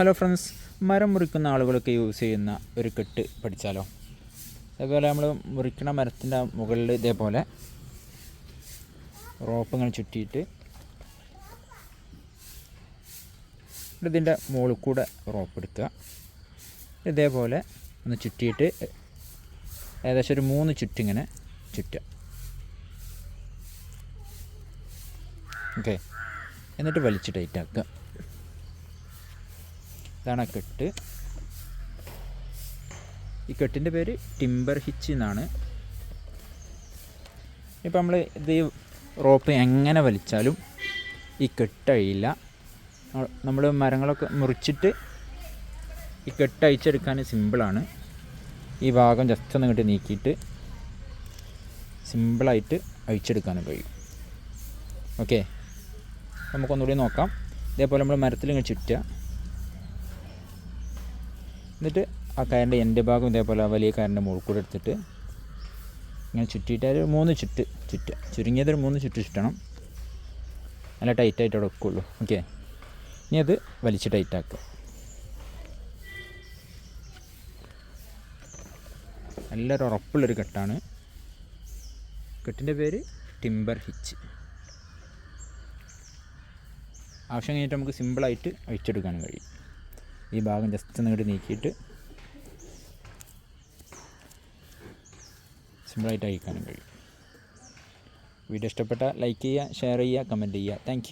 Hello friends മരം മുറിക്കുന്ന ആളുകളൊക്കെ യൂസ് ചെയ്യുന്ന ഒരു കെട്ട് പഠിച്ചാലോ? അതേപോലെ നമ്മൾ മുറിക്കണ മരത്തിന്റെ മുകളിൽ ഇതേപോലെ റോപ്പ് ഇങ്ങനെ ചുറ്റിയിട്ട് ഇതിന്റെ മുകളിൽ കൂടെ റോപ്പ് എടുക്കുക. ഇതേപോലെ ഒന്ന് ചുറ്റിയിട്ട് ഏകദേശം ഒരു മൂന്ന് ചുറ്റിങ്ങനെ ചുറ്റുക. ഓക്കെ എന്നിട്ട് വലിച്ച് ടൈറ്റാക്കുക ഇതാണ് ഈ കെട്ടിന്റെ പേര് ടിമ്പർ ഹിച്ച് എന്നാണ്. ഇപ്പം നമ്മൾ ഇത് റോപ്പ് എങ്ങനെ വലിച്ചാലും ഈ കെട്ടഴിയില്ല. നമ്മൾ മരങ്ങളൊക്കെ മുറിച്ചിട്ട് ഈ കെട്ടഴിച്ചെടുക്കാൻ സിമ്പിളാണ്. ഈ ഭാഗം ജസ്റ്റ് ഒന്ന് ഇങ്ങോട്ട് നീക്കിയിട്ട് സിമ്പിളായിട്ട് അഴിച്ചെടുക്കാനും കഴിയും. ഓക്കെ? നമുക്കൊന്നുകൂടി നോക്കാം. ഇതേപോലെ നമ്മൾ മരത്തിൽ ഇങ്ങനെ ചുറ്റുക. എന്നിട്ട് ആ കയറിന്റെ എന്റെ ഭാഗം ഇതേപോലെ വലിയ കയറിന്റെ മുകളിൽ കൂടെ എടുത്തിട്ട് ഇങ്ങനെ ചുറ്റിയിട്ട് ഒരു മൂന്ന് ചുറ്റ് ചുറ്റുക ചുരുങ്ങിയതൊരു മൂന്ന് ചുറ്റ് ചുറ്റണം. നല്ല ടൈറ്റായിട്ട് അവിടെ വെക്കുള്ളൂ. ഓക്കെ ഇനി അത് വലിച്ച് ടൈറ്റാക്കുക നല്ലൊരു ഉറപ്പുള്ളൊരു കെട്ടാണ്. കെട്ടിന്റെ പേര് ടിമ്പർ ഹിച്ച് ആവശ്യം കഴിഞ്ഞിട്ട് നമുക്ക് സിമ്പിളായിട്ട് അഴിച്ചെടുക്കാനും കഴിയും. ഈ ഭാഗം ജസ്റ്റ് നീട്ടി നീക്കിയിട്ട് സിമ്പിളായിട്ട് അയക്കാനും കഴിയും. വീഡിയോ ഇഷ്ടപ്പെട്ടാൽ ലൈക്ക് ചെയ്യുക ഷെയർ ചെയ്യുക കമന്റ് ചെയ്യുക. താങ്ക്